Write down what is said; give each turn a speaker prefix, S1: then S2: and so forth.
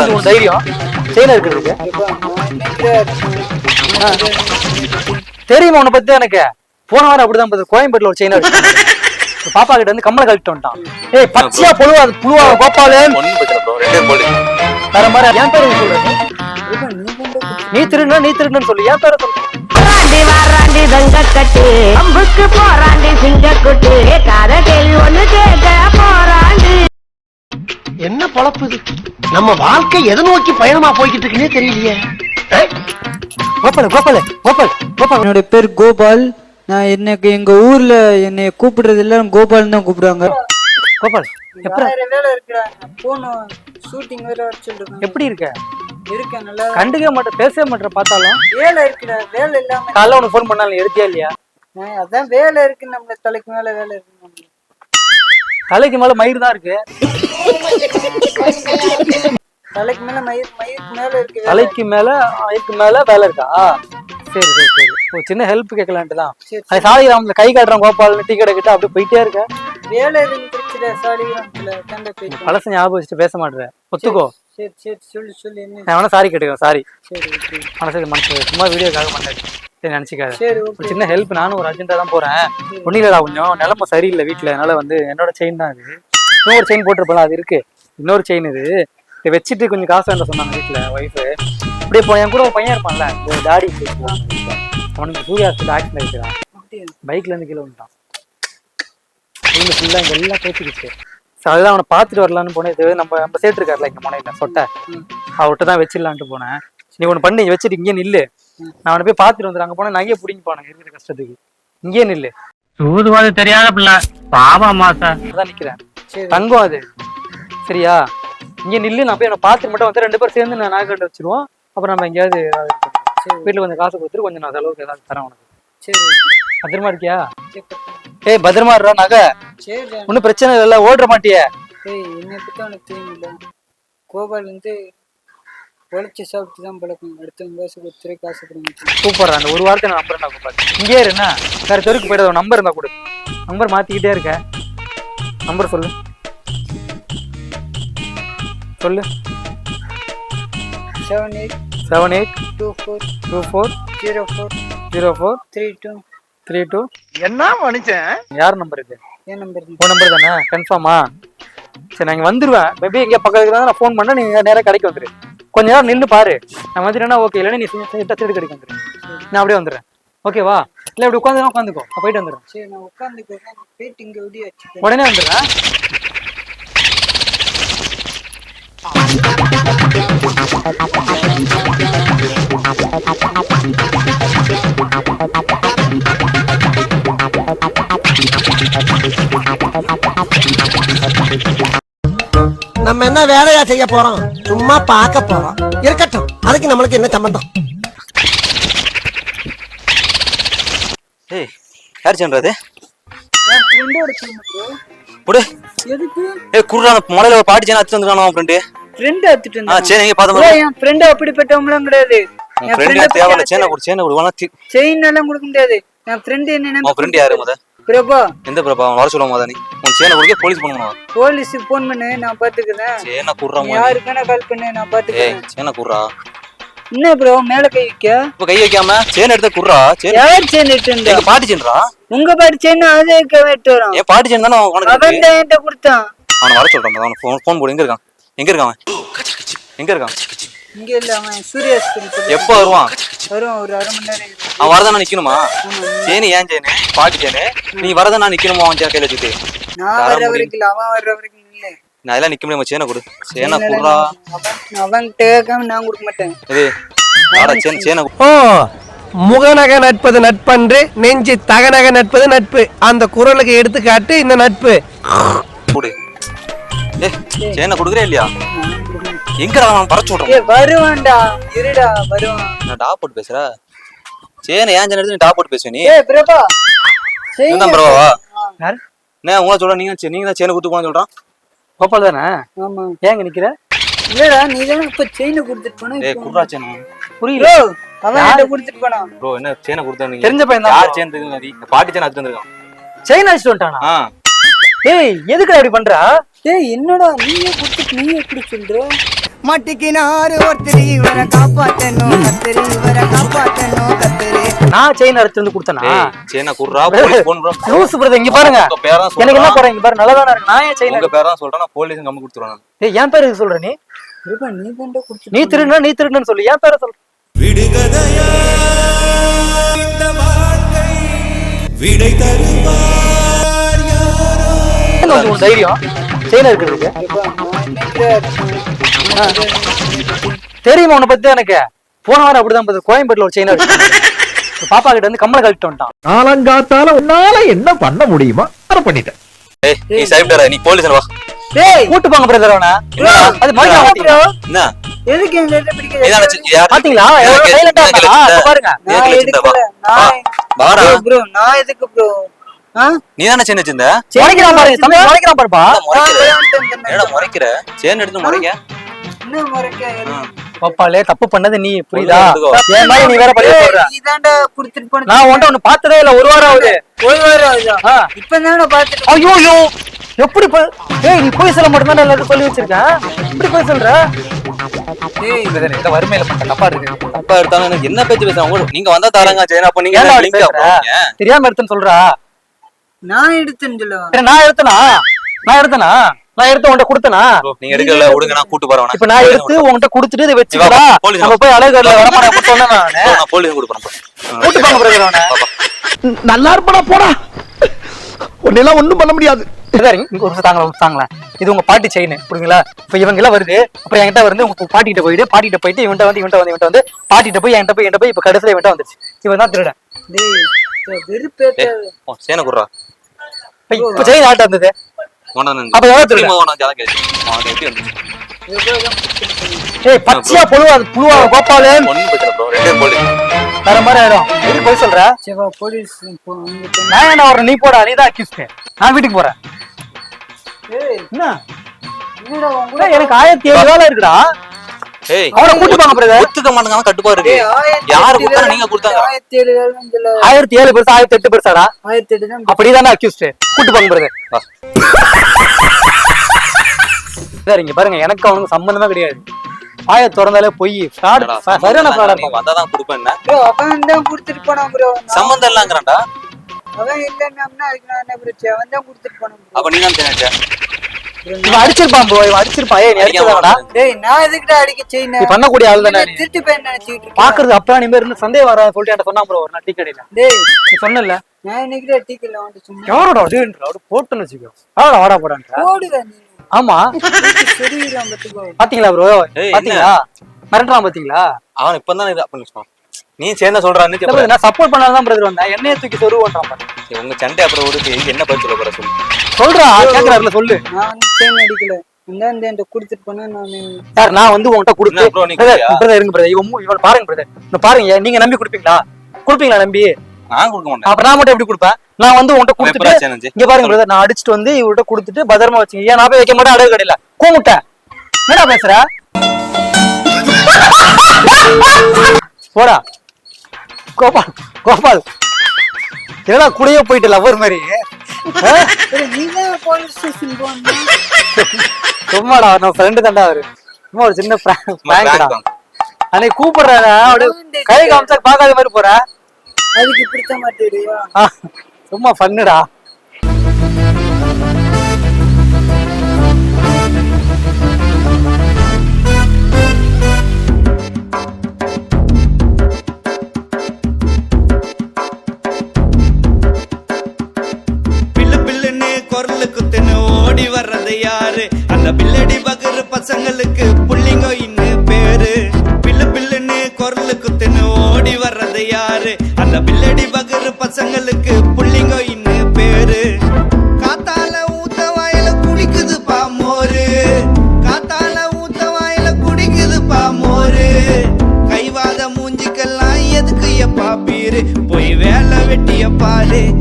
S1: வந்து உன் தைரியம். செயின் இருக்கிறதுக்கு தெரியுமா உன்னை பத்தி எனக்கு? போன வாரம் அப்படிதான் பார்த்து கோயம்பேட்டில் ஒரு செயின் பாப்பா கிட்ட வந்து கம்மலை கழட்டு வந்துட்டான். ஏய் பச்சையா புழுவா புழுவா கோபாலு வேற மாதிரி என் பேரு சொல்றேன் நீ திருடுனா நீ திருடுன்னு சொல்லு. என் பேரை சொல்லு.
S2: வாராண்டி வாராண்டி தங்க கட்டு அம்புக்கு போராண்டி சிங்க குட்டு காத கேள்வி ஒண்ணு கேட்க போராண்டி.
S3: என்ன பொழப்பு இது? நம்ம வாழ்க்கை எதை நோக்கி பயணமா போய்கிட்டு இருக்குன்னே தெரியலையே
S1: கோபால் கோபால் கோபால் கோபால்.
S4: என்னோட பேர் கோபால். நான் எனக்கு எங்க ஊர்ல என்னை கூப்பிடுறது எல்லாரும் கோபால் தான் கூப்பிடுறாங்க
S1: கோபால் எப்படி? இருக்க? கண்டுக்கவே மாட்டேன் பேசவே மாட்டேன் பார்த்தாலும்.
S5: வேலை இருக்குடா. வேலை இல்லாம
S1: காலைல உனக்கு ஃபோன் பண்ணாலும் எடுத்தியா இல்லையா?
S5: நான் அதான் வேலை இருக்கு நம்ம தலைக்கு மேல வேலை இருக்கு.
S1: தலைக்கு மேல மயிர் தான் இருக்கு.
S5: தலைக்கு மேல மயிர் மயிருக்கு மேல இருக்கு.
S1: தலைக்கு மேல மயிருக்கு மேல வேலை இருக்கா? சரி சரி சரி. ஒரு சின்ன ஹெல்ப் கேட்கலான்ட்டு தான்
S5: சரி,
S1: அது சாலிகிராமத்துல கை காட்டுறோம் கோபால் டீ கடை கிட்ட அப்படியே போயிட்டே இருக்க.
S5: வேலை இருந்துச்சுடா சாலிகிராமத்துல கண்ட போயிட்டு.
S1: பழச ஞாபகம் வச்சுட்டு பேச மாட்டேன் ஒத்துக்கோ.
S5: சரி சரி சொல்லு சொல்லு என்ன?
S1: நான் வேணா சாரி கேட்டுக்கோ சாரி.
S5: சரி ஓகே.
S1: மனசு மனசு. சும்மா வீடியோக்காக பண்ணேன் சரி நினைச்சுக்காத. சின்ன ஹெல்ப் நானும் ஒரு அர்ஜென்ட்டா தான் போறேன். ஒன்னும் இல்லடா கொஞ்சம் நிலைமை சரியில்லை வீட்டுல அதனால வந்து என்னோட செயின் தான் இது இன்னொரு செயின் போட்டிருப்பல அது இருக்கு. இன்னொரு செயின் இது. இதை வச்சுட்டு கொஞ்சம் காசு வேண்டாம் சொன்னாங்க வீட்டுல ஒய்ஃபு அப்படியே போ என் கூட ஒரு பையன் இருப்பான்ல ஒரு டாடி அவனுக்கு சூர்யா ஆக்சிடென்ட் ஆகிக்கிறான்
S5: அப்படியா?
S1: பைக்ல இருந்து கீழே வந்துட்டான் ஃபுல்லு ஃபுல்லா இங்க எல்லாம் பேசிக்கிச்சு ஸோ அதுதான் அவனை பார்த்துட்டு வரலான்னு போனேன். இது நம்ம நம்ம சேர்த்து இருக்காருல இங்க முனையில சொட்டை. அவர்கிட்ட தான் வச்சிடலான்ட்டு போனேன். நீ ஒன்று பண்ணி வச்சுட்டு இங்கே நில்லு. நான் அவனை போய் பார்த்துட்டு வந்துடுறேன். அங்கே போனால் நகையை பிடிங்கி போனேன் இருக்கிற கஷ்டத்துக்கு. இங்கேயே நில்லு.
S6: சூதுவாது தெரியாத பிள்ளை. பாவம்மா சார்.
S1: அதான் நிக்கிறேன்.
S5: சரி
S1: தங்கம் அது சரியா? இங்கே நில்லு நான் போய் அவனை பார்த்துட்டு மட்டும் வந்து ரெண்டு பேரும் சேர்ந்து நான் நகை கட்டு வச்சிருவோம். அப்புறம் நம்ம எங்கேயாவது வீட்டுல கொஞ்சம் காசு கொடுத்துட்டு கொஞ்சம் நான் செலவுக்கு ஏதாவது தரேன் உனக்கு.
S5: சரி
S1: பத்திரமா இருக்கியா? ஏய் பத்திரமா இருடா நகை.
S5: சரி
S1: ஒன்றும் பிரச்சனை இல்லை ஓடுற மாட்டியே.
S5: ஏய் என்னை பத்தி உனக்கு தெரியுமில்ல. கோபால் வந்து உழைச்சி சாப்பிட்டு தான் பழக்கம். அடுத்தவங்க காசு கொடுத்துரு காசு கொடுங்க.
S1: சூப்பர் அந்த ஒரு வாரத்தை நான் நம்பர் நான் கூப்பாரு இங்கே என்ன? வேற தெருக்கு போயிடாத நம்பர் இருந்தா கொடு. நம்பர் மாத்திக்கிட்டே இருக்க. நம்பர் சொல்லு. சொல்லு.
S5: Seven eight
S1: seven eight
S5: two four
S1: two four
S5: zero four
S1: zero four
S5: three two
S1: three two
S3: என்ன மனுஷன்?
S1: யார் நம்பர் இது?
S5: என் நம்பர்
S1: உன் நம்பர் தானே? கன்ஃபார்மா சரி நான் இங்க வந்துருவேன் மேபி எங்க பக்கத்துல தான் நான் ஃபோன் பண்ணா நீங்க நேரா கடைக்கு வந்துரு. கொஞ்ச நேரம் நின்று பாரு. நான் வந்துட்டேன்னா ஓகே இல்லைன்னா நீ டச் கடைக்கு வந்துரு. நான் அப்படியே வந்துடுறேன். ஓகேவா இல்ல இப்படி உட்காந்து உட்காந்துக்கோ. நான் போயிட்டு வந்துடுறேன்.
S5: சரி நான் போயிட்டு இங்கே வச்சுக்கிறேன்.
S1: உடனே வந்துடுறேன்
S3: நம்ம என்ன வேலையா செய்ய போறோம்? சும்மா பார்க்க போறோம். இருக்கட்டும். அதுக்கு நம்மளுக்கு என்ன சம்பந்தம்?
S7: ஏய் யார்
S5: சொல்லுங்க
S7: புடு.
S5: எதுக்கு?
S7: ஏய் அந்த மலையில ஒரு பாட்டி சேனா எடுத்து வந்துருக்கானோ ஃப்ரெண்டு
S5: ஃப்ரெண்ட் எடுத்துட்டு
S7: ஆ
S5: இருந்தான்
S7: சரி நீங்க பாத்து
S5: bro, என் ஃப்ரெண்ட் அப்படிப்பட்டவங்களும் கிடையாது. என்
S7: ஃப்ரெண்ட் தேவையில்ல சேனை கொடு சேனை கொடு
S5: செயின் எல்லாம் கொடுக்க முடியாது. என் ஃப்ரெண்ட் என்ன
S7: உன் ஃப்ரெண்ட் யாரு முத?
S5: பிரபா.
S7: எந்த பிரபா? வர சொல்லுவோம் முத நீ. உன் சேனை கொடுக்க போலீஸ் பண்ணணும்
S5: போலீஸுக்கு ஃபோன் பண்ணு நான் பாத்துக்கிறேன்.
S7: சேனை மோதி.
S5: யாருக்கான கால் பண்ணு நான் பாத்துக்கிறேன்.
S7: சேனை குர்ரா
S5: என்ன ப்ரோ மேல கை வைக்க?
S7: இப்ப கை வைக்காம சேனை எடுத்த குர்ரா சேனை
S5: யார் செயின் எடுத்து இருந்தா
S7: எங்க பாட்டி சேன்றா
S5: உங்க பாட்டு செயின் அதே வரும்
S7: என் பாட்டி சேன் தானே உனக்கு
S5: அவன்
S7: இருக்கு.
S5: தான் என்கிட்ட கொடுத்தான்.
S7: அவனை வர சொல்றேன் அவன் ஃபோன் ஃபோன் போடு எங்க இருக்கான்? எங்க இருக்கான் அவன்? எங்க இருக்கான்?
S5: இங்க இல்ல அவன்
S7: எப்போ வருவான்?
S5: வரும் ஒரு அரை மணி நேரம்.
S7: அவன் வரதான் நிக்கணுமா? சேனி ஏன் சேனு பாட்டி சேனு நீ வரதான் நான் நிக்கணுமா அவன் கையில வச்சுட்டு
S5: நான்
S7: தர
S5: வர்ற
S7: முடியும்.
S5: வரைக்கும் இல்ல, அவன் வர்ற வரைக்கும் இல்ல.
S7: நான் எல்லாம் நிக்க முடியாம சேனை கொடு. சேனை குர்ரா
S5: அவன் நான் கொடுக்க மாட்டேன்.
S7: இது ஆடா சேனை சேனை.
S3: ஓ முகநக நட்பது நட்பன்று நெஞ்சு தகநக நட்பது நட்பு. அந்த குரலுக்கு எடுத்துக்காட்டு இந்த நட்பு.
S7: சேனை கொடுக்குறே இல்லையா? எங்கடா அவன் சொல்றான்
S5: ஏ வருவான்டா இருடா வருவான்.
S7: நான் டாப் போட்டு பேசுற? சேனை ஏன் சேனை எடுத்து டாப் போட்டு பேசுவ நீ?
S5: ஏ பிரபா
S7: இதுதான் பரவாவா
S1: யாரு?
S7: என்ன உங்களை சொல்ற நீங்க நீங்க தான் சேனை கொடுத்து போன சொல்றான்?
S1: கோபால் தானே?
S5: ஆமா.
S1: ஏங்க நிக்கிற?
S5: இல்லடா நீ தானே இப்ப செயின கொடுத்துட்டு போனா
S7: ஏய் குர்ரா சேனை
S1: புரியல.
S5: ப்ரோ அவன் என்கிட்ட கொடுத்துட்டு போனான்
S7: ப்ரோ என்ன சேனை கொடுத்தா நீங்க
S1: தெரிஞ்ச பையன் தான்
S7: யார் சேனை நதி பாட்டி சேனை எடுத்து வந்திருக்கான்.
S1: செயின் அடிச்சுட்டு வந்துட்டானா?
S7: ஆ
S1: ஏய் எதுக்கு அப்படி பண்றா?
S5: ஏய் என்னடா நீயே நீ எப்படி சொல்ற?
S8: மட்டிக்கினாரு ஒருத்தர் இவரை காப்பாத்தணும் கத்திரி இவரை காப்பாத்தணும் கத்திரி
S1: நான் செயின் எடுத்து வந்து கொடுத்தனா?
S7: ஏய் சேனை குடுறா போன்
S1: பிரதர் இங்க பாருங்க.
S7: பேரா
S1: எனக்கு என்ன
S7: சொல்றேன்
S1: போறேன் இங்க பாரு நல்லதானே இருக்கு. நான் ஏன் செயின்
S7: உங்க பேரா சொல்றேன் நான் போலீஸ் கம்மி கொடுத்துருவேன்
S1: ஏய் என் பேருக்கு சொல்ற நீ?
S5: இருப்பா நீ தாண்டா கொடுத்து
S1: நீ திருடுனா நீ திருடுன்னு சொல்லு. என் பேரை சொல்ற என்ன வந்து உன் தைரியம்? செயின் இருக்கிறதுக்கு தெரியுமா உன்னை பத்தி எனக்கு? போன வாரம் அப்படிதான் பார்த்து கோயம்பேட்டில் ஒரு செயின் பாப்பா கிட்ட வந்து கம்மலை கழட்டு வந்துட்டான்.
S9: காலங்காத்தால உன்னால என்ன பண்ண முடியுமா அதை பண்ணிட்டேன்.
S7: ஏய் நீ சைப்டரா நீ போலீஸ் வா.
S5: டேய்
S1: கூட்டு போங்க பிரதர் அவன. அது
S7: என்ன?
S5: எதுக்கு இந்த பிடிக்க
S1: பாத்தீங்களா? சைலண்டா பாருங்க.
S5: நான் எடுக்கல நான்
S7: வாடா.
S5: ப்ரோ நான் எதுக்கு ப்ரோ ஆ
S7: நீ தானே சேன் வச்சிருந்த?
S1: முறைக்கிறான் பாரு தம்பி முறைக்கிறான் பாருப்பா.
S7: முறைக்கிற. என்னடா முறைக்கிற. சேன் எடுத்து முறைக்க.
S5: என்ன முறைக்க?
S1: பாப்பாலே தப்பு பண்ணது நீ புரியுதா. என் நீ வேற நான் உன்ட்ட ஒண்ணு பார்த்ததே இல்ல ஒரு வாரம் ஆகுது.
S5: ஒரு வாரம் ஆகுதா. இப்ப தானே
S1: ஐயோ ஐயோ. எப்படி ஏய் நீ போய் சொல்ல மட்டும் தான் எல்லாரும் சொல்லி வச்சிருக்கேன் இப்படி போய் சொல்ற? இந்த வறுமையில பண்ண தப்பா இருக்கு.
S7: அப்பா எடுத்தாலும் என்ன பேச்சு பேசுறாங்க உங்களுக்கு நீங்க வந்தா தராங்க சேன் அப்ப நீங்க
S1: தெரியாம எடுத்தேன்னு சொல்றா.
S5: நான் எடுத்தேன்னு
S1: நான் எடுத்தனா? நான் எடுத்தனா? நான் எடுத்து உன்ட்ட கொடுத்தனா?
S7: நீங்க எடுக்கல விடுங்க நான் கூட்டு போறேன்
S1: இப்ப நான் எடுத்து உன்கிட்ட கொடுத்துட்டு இதை வச்சுக்கடா. நம்ம போய் அழகர்ல வரமாட்டேன் அப்படி சொன்னேன் நானு.
S7: நான் போலீஸ் கொடுக்குறேன் bro.
S1: கூட்டு போங்க பிரதர் அவனை
S9: நல்லா இருப்படா போடா. உன்னெல்லாம் ஒண்ணும் பண்ண முடியாது.
S1: தாங்களேன் இது உங்க பாட்டி செயின் புரியுங்களா இப்ப இவங்க எல்லாம் வருது அப்புறம் என்கிட்ட வந்து உங்க பாட்டிகிட்ட போயிட்டு பாட்டிகிட்ட போயிட்டு இவன்ட்ட வந்து இவன்ட்ட வந்து இவன்ட்ட வந்து பாட்டிகிட்ட போய் என்கிட்ட போய் என்கிட்ட போய் இப்ப கடைசியில இவன்ட்ட வந்துருச்சு. இவன் தான் திருடன்
S7: சேனை குடுறா.
S1: இப்ப செயின் ஆட்ட வந்தது அப்ப எவ்வளவு திருடன் ஏய் பச்சையா புழுவா புழுவா கோபாலு வேற மாதிரி ஆயிடும். எதுக்கு போய் சொல்ற?
S5: சிவா போலீஸ்.
S1: நான் என்ன நீ போடா நீ தான் நான் வீட்டுக்கு போறேன். என்ன? எனக்கு ஆயிரத்தி ஏழு வேலை இருக்குடா. அவனை கூட்டு போங்க பிரதர்
S7: ஒத்துக்க மாட்டாங்க கட்டுப்பா இருக்கு.
S5: ஏய்,
S7: யாரு கொடுத்தா நீங்க கொடுத்தாங்க.
S1: பெருசா ஆயிரத்தி எட்டு பெருசாடா?
S5: ஆயிரத்தி எட்டு தான்
S1: அப்படிதானே அக்யூஸ்ட் கூட்டு போங்க பிரதர் சார் இங்க பாருங்க எனக்கு அவனுக்கு சம்பந்தமே கிடையாது. ஆய திறந்தாலே பொய். ஃப்ராட் சரியான ஃப்ராடா
S7: நீ வந்தாதான் கொடுப்பேன்
S5: ப்ரோ அவன் தான் கொடுத்துட்டு போனான் ப்ரோ
S7: சம்பந்தம் இல்லங்கிறான்டா.
S5: அவன் இல்லைன்னா அதுக்கு நான் என்ன பிரச்சனை? அவன் தான் கொடுத்துட்டு போனான் bro.
S7: அப்ப நீ தான் தெரிஞ்ச
S1: இவன் அடிச்சிருப்பான் ப்ரோ இவன் அடிச்சிருப்பான். ஏய் நீ அடிச்சதாடா?
S5: டேய் நான் எதுக்குடா அடிக்க செய்யணும்
S1: நீ பண்ணக்கூடிய ஆள் தானே நீ.
S5: திருட்டு பையன் நினைச்சிட்டு
S1: பாக்குறது அப்பா நீ இருந்து சந்தேகம் வர சொல்லிட்டு என்கிட்ட சொன்னா ப்ரோ ஒரு நாள் டீ கடையில
S5: டேய்
S1: நீ சொன்னல
S5: நான் இன்னைக்கு
S1: யாரோட போட்டுன்னு வச்சுக்கோ. வாடா வாடா போடான்ற
S5: போடுடா நீ.
S1: ஆமா. பாத்தீங்களா ப்ரோ பாத்தீங்களா? மிரட்டுறான் பாத்தீங்களா?
S7: அவன் இப்பதான் இது அப்ப நீ சேர்ந்த சொல்றான்னு
S1: நான் சப்போர்ட் பண்ணாதான் பிரதர் வந்தேன். என்னைய தூக்கி சொருவன்றான்
S7: உங்க சண்டை அப்புறம் எங்க என்ன பதில் சொல்ல போற சொல்லு.
S1: சொல்றா கேக்குறாருல சொல்லு.
S5: நான் செயின் அடிக்கல. நான்
S1: சார் நான் வந்து உன்கிட்ட கொடுத்து பிரதர் இருங்க பிரதர் இவன் பாருங்க பிரதர் பாருங்க நீங்க நம்பி கொடுப்பீங்களா? கொடுப்பீங்களா நம்பி?
S7: நான் கொடுக்க மாட்டேன்.
S1: அப்ப நான் மட்டும் எப்படி கொடுப்பேன்? நான் வந்து உன்கிட்ட கொடுத்துட்டு இங்க பாருங்க பிரதர் நான் அடிச்சுட்டு வந்து இவர்கிட்ட கொடுத்துட்டு பத்திரமா வச்சுங்க. ஏன் நான் போய் வைக்க மாட்டேன்? அடகு கடையில. கூமுட்டை. என்னடா பேசுற? போடா. கோபால் கோபால். என்னடா கூடயே போயிட்டு லவ்வர் மாதிரி? சும்மாடா நம்ம ஃப்ரெண்டு தான்டா அவரு. சும்மா ஒரு சின்ன பிராங்க்டா. அன்னைக்கு கூப்பிடுறாங்க அப்படியே கை காமிச்சா பார்க்காத மாதிரி போற?
S5: அதுக்கு பிடித்த மாட்டேடியா
S1: சும்மா பண்ணுடா
S10: பில்லடி பகரு பசங்களுக்கு